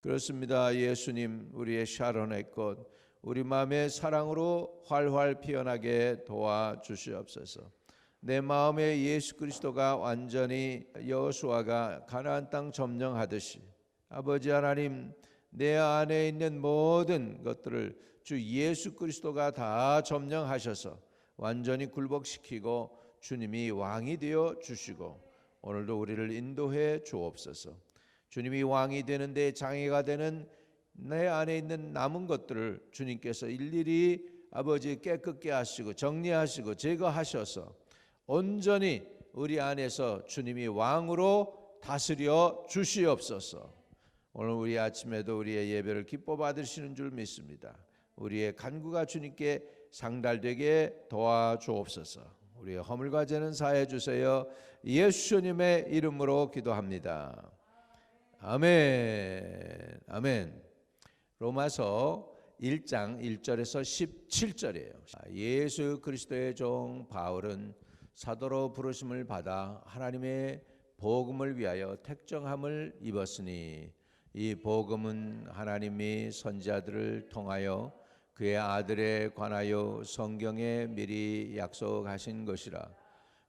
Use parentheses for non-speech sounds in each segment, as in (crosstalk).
그렇습니다. 예수님 우리의 샤론의 꽃 우리 마음의 사랑으로 활활 피어나게 도와 주시옵소서. 내 마음에 예수 그리스도가 완전히 여호수아가 가나안 땅 점령하듯이 아버지 하나님 내 안에 있는 모든 것들을 주 예수 그리스도가 다 점령하셔서 완전히 굴복시키고 주님이 왕이 되어 주시고 오늘도 우리를 인도해 주옵소서. 주님이 왕이 되는데 장애가 되는 내 안에 있는 남은 것들을 주님께서 일일이 아버지 깨끗게 하시고 정리하시고 제거하셔서 온전히 우리 안에서 주님이 왕으로 다스려 주시옵소서. 오늘 우리 아침에도 우리의 예배를 기뻐 받으시는 줄 믿습니다. 우리의 간구가 주님께 상달되게 도와주옵소서. 우리의 허물과 죄는 사해 주세요. 예수님의 이름으로 기도합니다. 아멘. 아멘. 로마서 1장 1절에서 17절이에요. 예수 그리스도의 종 바울은 사도로 부르심을 받아 하나님의 복음을 위하여 택정함을 입었으니 이 복음은 하나님이 선지자들을 통하여 그의 아들에 관하여 성경에 미리 약속하신 것이라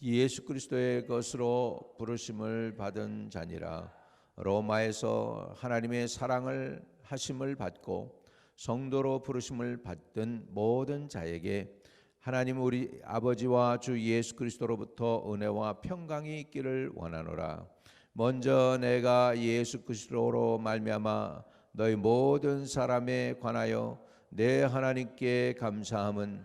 예수 그리스도의 것으로 부르심을 받은 자니라. 로마에서 하나님의 사랑을 하심을 받고 성도로 부르심을 받던 모든 자에게 하나님 우리 아버지와 주 예수 그리스도로부터 은혜와 평강이 있기를 원하노라. 먼저 내가 예수 그리스도로 말미암아 너희 모든 사람에 관하여 내 하나님께 감사함은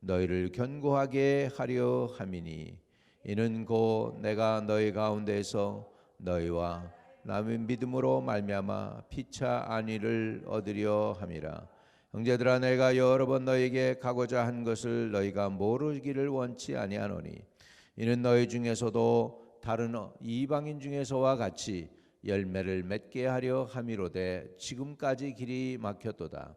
너희를 견고하게 하려 함이니 이는 곧 내가 너희 가운데서 너희와 남의 믿음으로 말미암아 피차 안위를 얻으려 함이라. 형제들아 내가 여러 번 너희에게 가고자 한 것을 너희가 모르기를 원치 아니하노니 이는 너희 중에서도 다른 이방인 중에서와 같이 열매를 맺게 하려 함이로되 지금까지 길이 막혔도다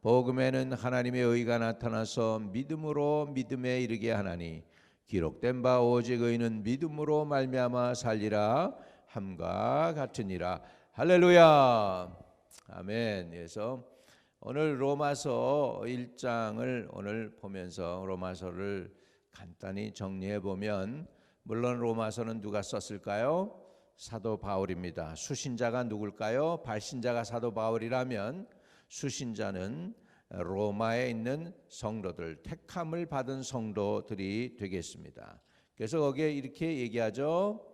복음에는 하나님의 의가 나타나서 믿음으로 믿음에 이르게 하나니 기록된 바 오직 의는 믿음으로 말미암아 살리라 함과 같으니라 할렐루야 아멘 그래서 오늘 로마서 1장을 오늘 보면서 로마서를 간단히 정리해 보면 물론 로마서는 누가 썼을까요? 사도 바울입니다. 수신자가 누굴까요? 발신자가 사도 바울이라면 수신자는 로마에 있는 성도들, 택함을 받은 성도들이 되겠습니다. 그래서 거기에 이렇게 얘기하죠.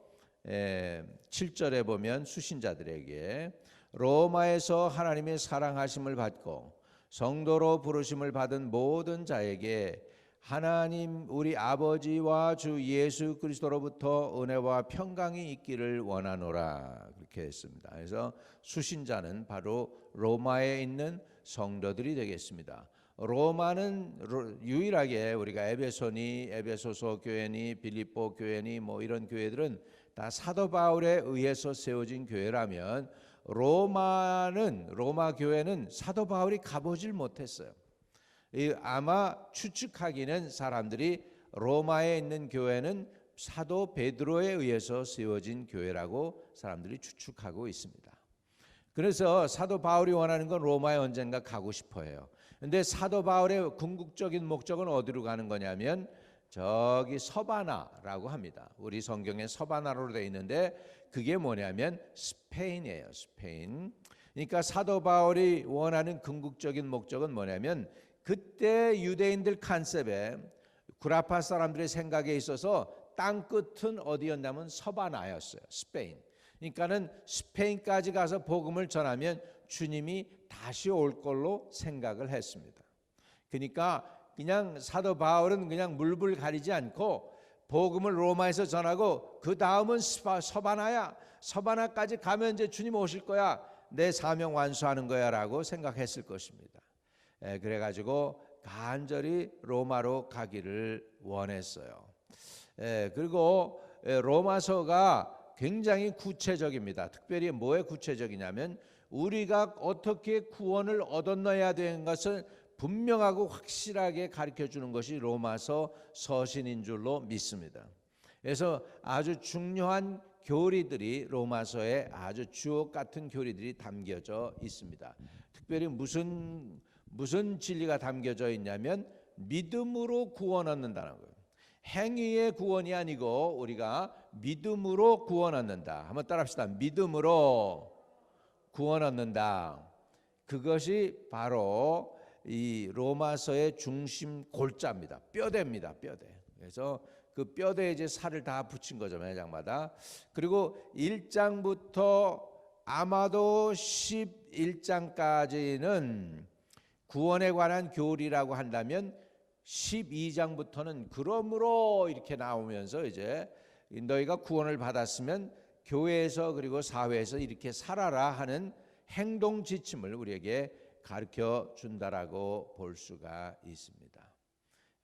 7절에 보면 수신자들에게 로마에서 하나님의 사랑하심을 받고 성도로 부르심을 받은 모든 자에게 하나님 우리 아버지와 주 예수 그리스도로부터 은혜와 평강이 있기를 원하노라 그렇게 했습니다. 그래서 수신자는 바로 로마에 있는 성도들이 되겠습니다. 로마는 유일하게 우리가 에베소니, 에베소서 교회니, 빌립보 교회니 뭐 이런 교회들은 다 사도 바울에 의해서 세워진 교회라면 로마는 로마 교회는 사도 바울이 가보질 못했어요. 이 아마 추측하기는 사람들이 로마에 있는 교회는 사도 베드로에 의해서 세워진 교회라고 사람들이 추측하고 있습니다. 그래서 사도 바울이 원하는 건 로마에 언젠가 가고 싶어해요. 근데 사도 바울의 궁극적인 목적은 어디로 가는 거냐면 저기 서바나라고 합니다. 우리 성경에 서바나로 되어 있는데 그게 뭐냐면 스페인이에요. 스페인. 그러니까 사도 바울이 원하는 궁극적인 목적은 뭐냐면 그때 유대인들 컨셉에 구라파 사람들의 생각에 있어서 땅 끝은 어디였냐면 서바나였어요. 스페인. 그러니까는 스페인까지 가서 복음을 전하면 주님이 다시 올 걸로 생각을 했습니다. 그러니까 그냥 사도 바울은 그냥 물불 가리지 않고 복음을 로마에서 전하고 그 다음은 서바나야. 서바나까지 가면 이제 주님 오실 거야. 내 사명 완수하는 거야라고 생각했을 것입니다. 예, 그래가지고 간절히 로마로 가기를 원했어요. 예, 그리고 예, 로마서가 굉장히 구체적입니다. 특별히 뭐에 구체적이냐면 우리가 어떻게 구원을 얻어내야 되는 것을 분명하고 확실하게 가르쳐 주는 것이 로마서 서신인 줄로 믿습니다. 그래서 아주 중요한 교리들이 로마서에 아주 주옥 같은 교리들이 담겨져 있습니다. 특별히 무슨 무슨 진리가 담겨져 있냐면 믿음으로 구원 얻는다는 거예요. 행위의 구원이 아니고 우리가 믿음으로 구원 얻는다. 한번 따라합시다. 믿음으로 구원 얻는다. 그것이 바로 이 로마서의 중심 골자입니다. 뼈대입니다. 뼈대. 그래서 그 뼈대에 이제 살을 다 붙인 거죠. 매장마다. 그리고 1장부터 아마도 11장까지는 구원에 관한 교리라고 한다면 12장부터는 그러므로 이렇게 나오면서 이제 너희가 구원을 받았으면 교회에서 그리고 사회에서 이렇게 살아라 하는 행동 지침을 우리에게 가르쳐 준다라고 볼 수가 있습니다.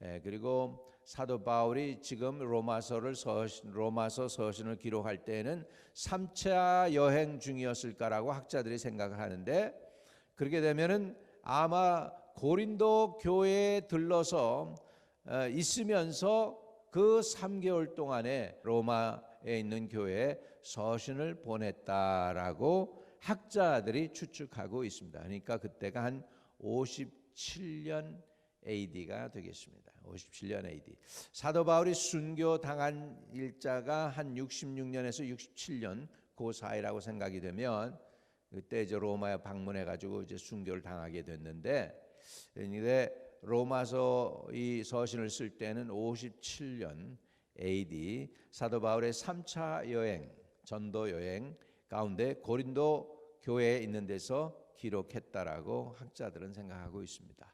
예, 그리고 사도 바울이 지금 로마서를 서신, 로마서 서신을 기록할 때에는 3차 여행 중이었을까라고 학자들이 생각을 하는데 그렇게 되면은 아마 고린도 교회에 들러서 어, 있으면서 그 3개월 동안에 로마에 있는 교회에 서신을 보냈다라고 학자들이 추측하고 있습니다. 그러니까 그때가 한 57년 AD가 되겠습니다. 57년 AD. 사도 바울이 순교 당한 일자가 한 66년에서 67년 그 사이라고 생각이 되면 그때 이제 로마에 방문해 가지고 이제 순교를 당하게 됐는데 근데 로마서 이 서신을 쓸 때는 57년 AD 사도 바울의 3차 여행 전도 여행 가운데 고린도 교회에 있는 데서 기록했다라고 학자들은 생각하고 있습니다.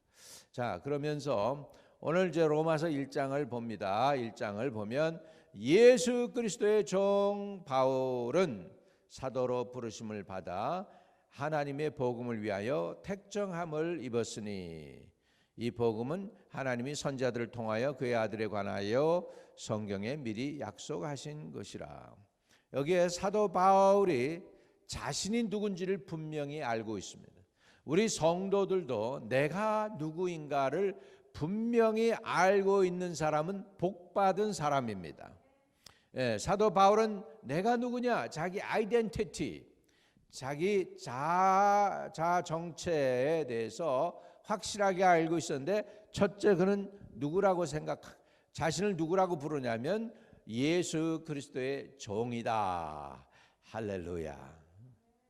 자, 그러면서 오늘 이제 로마서 1장을 봅니다. 1장을 보면 예수 그리스도의 종 바울은 사도로 부르심을 받아 하나님의 복음을 위하여 택정함을 입었으니 이 복음은 하나님이 선자들을 통하여 그의 아들에 관하여 성경에 미리 약속하신 것이라. 여기에 사도 바울이 자신이 누군지를 분명히 알고 있습니다. 우리 성도들도 내가 누구인가를 분명히 알고 있는 사람은 복받은 사람입니다. 예, 사도 바울은 내가 누구냐 자기 아이덴티티 자기 자, 자 정체에 대해서 확실하게 알고 있었는데 첫째 그는 누구라고 생각 자신을 누구라고 부르냐면 예수 그리스도의 종이다. 할렐루야.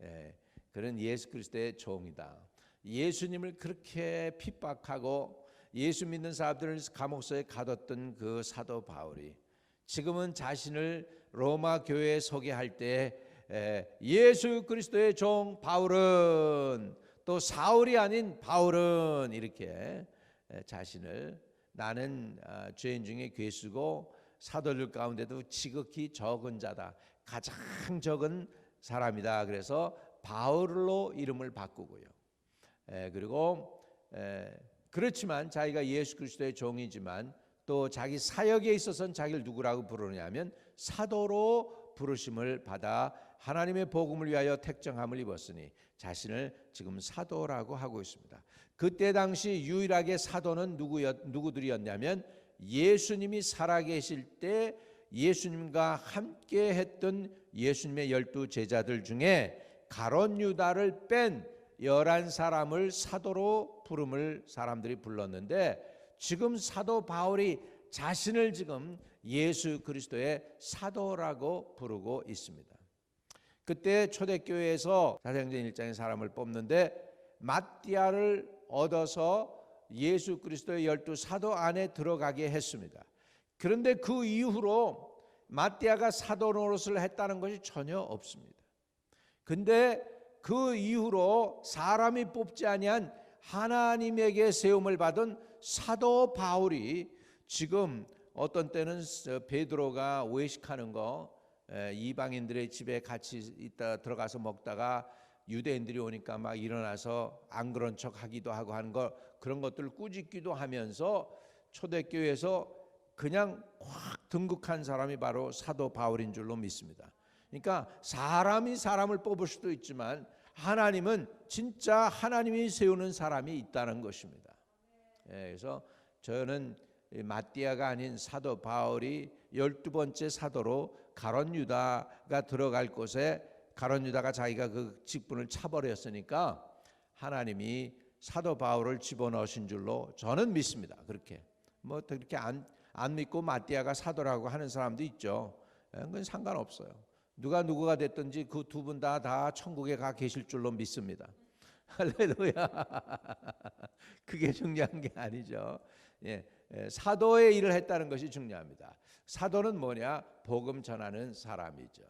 예, 그는 예수 그리스도의 종이다. 예수님을 그렇게 핍박하고 예수 믿는 사람들을 감옥소에 가뒀던 그 사도 바울이 지금은 자신을 로마 교회에 소개할 때 예수 그리스도의 종 바울은 또 사울이 아닌 바울은 이렇게 자신을 나는 아, 죄인 중에 괴수고 사도들 가운데도 지극히 적은 자다. 가장 적은 사람이다. 그래서 바울로 이름을 바꾸고요. 그리고 그렇지만 자기가 예수 그리스도의 종이지만 또 자기 사역에 있어서는 자기를 누구라고 부르냐면 사도로 부르심을 받아 하나님의 복음을 위하여 택정함을 입었으니 자신을 지금 사도라고 하고 있습니다. 그때 당시 유일하게 사도는 누구였, 누구들이었냐면 예수님이 살아계실 때 예수님과 함께 했던 예수님의 열두 제자들 중에 가론 유다를 뺀 열한 사람을 사도로 부름을 사람들이 불렀는데 지금 사도 바울이 자신을 지금 예수 그리스도의 사도라고 부르고 있습니다. 그때 초대교회에서 사도행전 1장의 사람을 뽑는데 마띠아를 얻어서 예수 그리스도의 열두 사도 안에 들어가게 했습니다. 그런데 그 이후로 마띠아가 사도 노릇을 했다는 것이 전혀 없습니다. 근데 그 이후로 사람이 뽑지 아니한 하나님에게 세움을 받은 사도 바울이 지금 어떤 때는 베드로가 외식하는 거 에, 이방인들의 집에 같이 있다 들어가서 먹다가 유대인들이 오니까 막 일어나서 안 그런 척 하기도 하고 하는 거 그런 것들을 꾸짖기도 하면서 초대교회에서 그냥 확 등극한 사람이 바로 사도 바울인 줄로 믿습니다. 그러니까 사람이 사람을 뽑을 수도 있지만 하나님은 진짜 하나님이 세우는 사람이 있다는 것입니다. 예, 그래서 저는 이 마띠아가 아닌 사도 바울이 열두 번째 사도로 가론 유다가 들어갈 곳에 가론 유다가 자기가 그 직분을 차버렸으니까 하나님이 사도 바울을 집어넣으신 줄로 저는 믿습니다. 그렇게 뭐 그렇게 안, 안 믿고 마띠아가 사도라고 하는 사람도 있죠. 예, 그건 상관없어요. 누가 누구가 됐든지 그 두 분 다 다 천국에 가 계실 줄로 믿습니다. (laughs) 할렐루야. 그게 중요한 게 아니죠. 예, 예, 사도의 일을 했다는 것이 중요합니다. 사도는 뭐냐? 복음 전하는 사람이죠.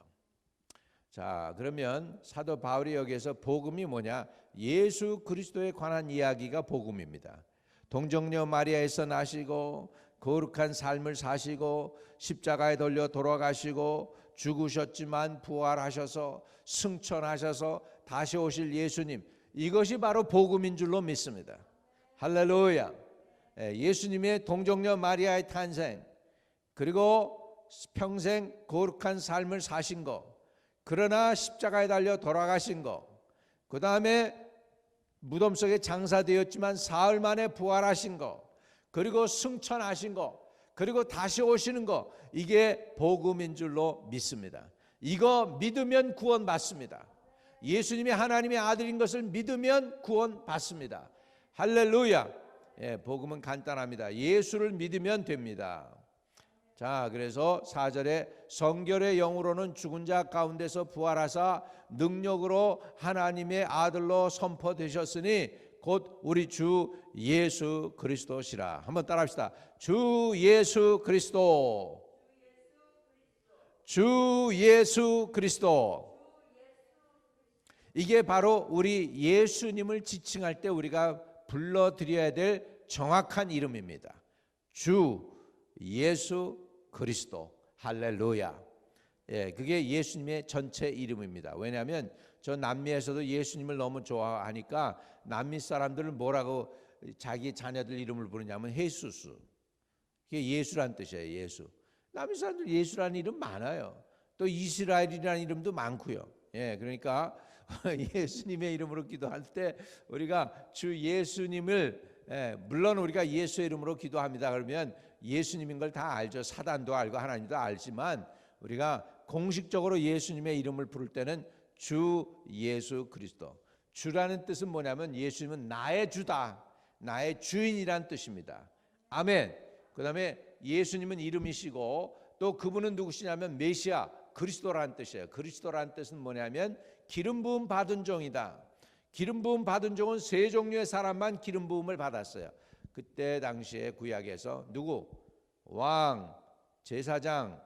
자, 그러면 사도 바울이 여기에서 복음이 뭐냐? 예수 그리스도에 관한 이야기가 복음입니다. 동정녀 마리아에서 나시고 거룩한 삶을 사시고 십자가에 돌려 돌아가시고 죽으셨지만 부활하셔서 승천하셔서 다시 오실 예수님 이것이 바로 복음인 줄로 믿습니다. 할렐루야. 예, 예수님의 동정녀 마리아의 탄생 그리고 평생 거룩한 삶을 사신 것 그러나 십자가에 달려 돌아가신 것그 다음에 무덤 속에 장사되었지만 사흘 만에 부활하신 것 그리고 승천하신 것 그리고 다시 오시는 것 이게 복음인 줄로 믿습니다. 이거 믿으면 구원 받습니다. 예수님이 하나님의 아들인 것을 믿으면 구원 받습니다. 할렐루야. 예, 복음은 간단합니다. 예수를 믿으면 됩니다. 자, 그래서 4절에 성결의 영으로는 죽은 자 가운데서 부활하사 능력으로 하나님의 아들로 선포되셨으니 곧 우리 주 예수 그리스도시라. 한번 따라합시다. 주 예수 그리스도. 주 예수 그리스도. 이게 바로 우리 예수님을 지칭할 때 우리가 불러드려야 될 정확한 이름입니다. 주 예수 그리스도 할렐루야. 예, 그게 예수님의 전체 이름입니다. 왜냐하면 저 남미에서도 예수님을 너무 좋아하니까 남미 사람들은 뭐라고 자기 자녀들 이름을 부르냐면 헤수스. 그게 예수란 뜻이에요. 예수. 남미 사람들 예수라는 이름 많아요. 또 이스라엘이라는 이름도 많고요. 예, 그러니까 (laughs) 예수님의 이름으로 기도할 때 우리가 주 예수님을 예, 물론 우리가 예수 이름으로 기도합니다. 그러면 예수님인 걸 다 알죠. 사단도 알고 하나님도 알지만 우리가 공식적으로 예수님의 이름을 부를 때는 주 예수 그리스도. 주라는 뜻은 뭐냐면 예수님은 나의 주다. 나의 주인이란 뜻입니다. 아멘. 그다음에 예수님은 이름이시고 또 그분은 누구시냐면 메시아 그리스도라는 뜻이에요. 그리스도라는 뜻은 뭐냐면 기름 부음 받은 종이다. 기름 부음 받은 종은 세 종류의 사람만 기름 부음을 받았어요. 그때 당시에 구약에서 누구 왕, 제사장,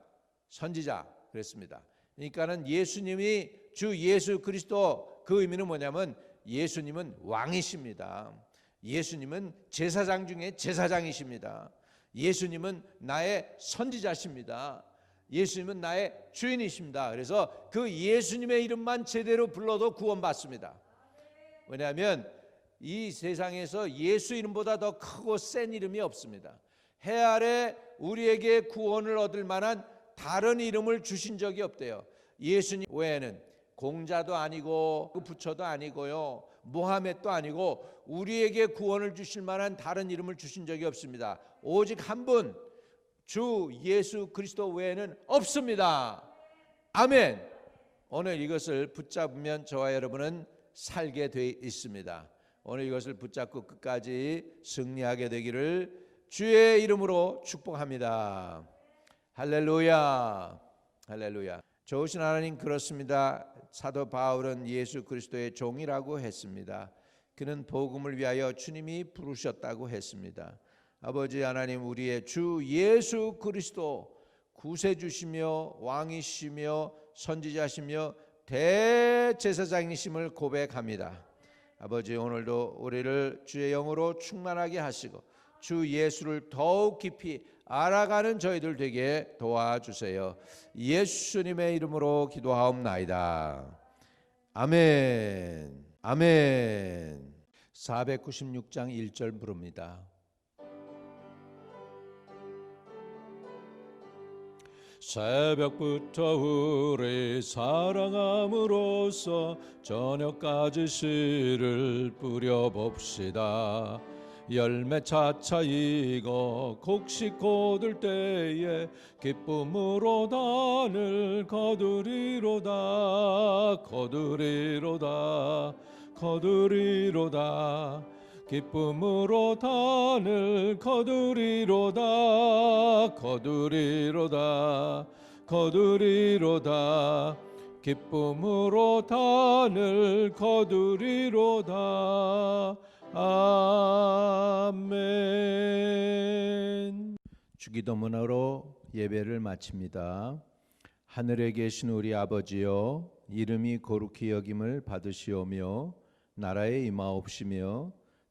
선지자 그랬습니다. 그러니까는 예수님이 주 예수 그리스도 그 의미는 뭐냐면 예수님은 왕이십니다. 예수님은 제사장 중에 제사장이십니다. 예수님은 나의 선지자십니다. 예수님은 나의 주인이십니다. 그래서 그 예수님의 이름만 제대로 불러도 구원받습니다. 왜냐하면 이 세상에서 예수 이름보다 더 크고 센 이름이 없습니다. 해 아래 우리에게 구원을 얻을 만한 다른 이름을 주신 적이 없대요. 예수님 외에는 공자도 아니고 그 부처도 아니고요. 모하멧도 아니고 우리에게 구원을 주실 만한 다른 이름을 주신 적이 없습니다. 오직 한 분, 주 예수 그리스도 외에는 없습니다. 아멘. 오늘 이것을 붙잡으면 저와 여러분은 살게 돼 있습니다. 오늘 이것을 붙잡고 끝까지 승리하게 되기를 주의 이름으로 축복합니다. 할렐루야. 할렐루야. 좋으신 하나님 그렇습니다. 사도 바울은 예수 그리스도의 종이라고 했습니다. 그는 복음을 위하여 주님이 부르셨다고 했습니다. 아버지 하나님 우리의 주 예수 그리스도 구세주시며 왕이시며 선지자시며 대제사장이심을 고백합니다. 아버지 오늘도 우리를 주의 영으로 충만하게 하시고 주 예수를 더욱 깊이 알아가는 저희들 되게 도와주세요. 예수님의 이름으로 기도하옵나이다. 아멘. 아멘. 496장 1절 부릅니다. 새벽부터 우리 사랑함으로써 저녁까지 씨를 뿌려봅시다. 열매 차차 익어 곡식 거둘 때에 기쁨으로 단을 거두리로다 거두리로다 거두리로다 기쁨으로 단을 거두리로다 거두리로다 거두리로다. 기쁨으로 단을 거두리로다. 아멘. 주기도문으로 예배를 마칩니다. 하늘에 계신 우리 아버지여 이름이 거룩히 여김을 받으시오며 나라에 임하옵시며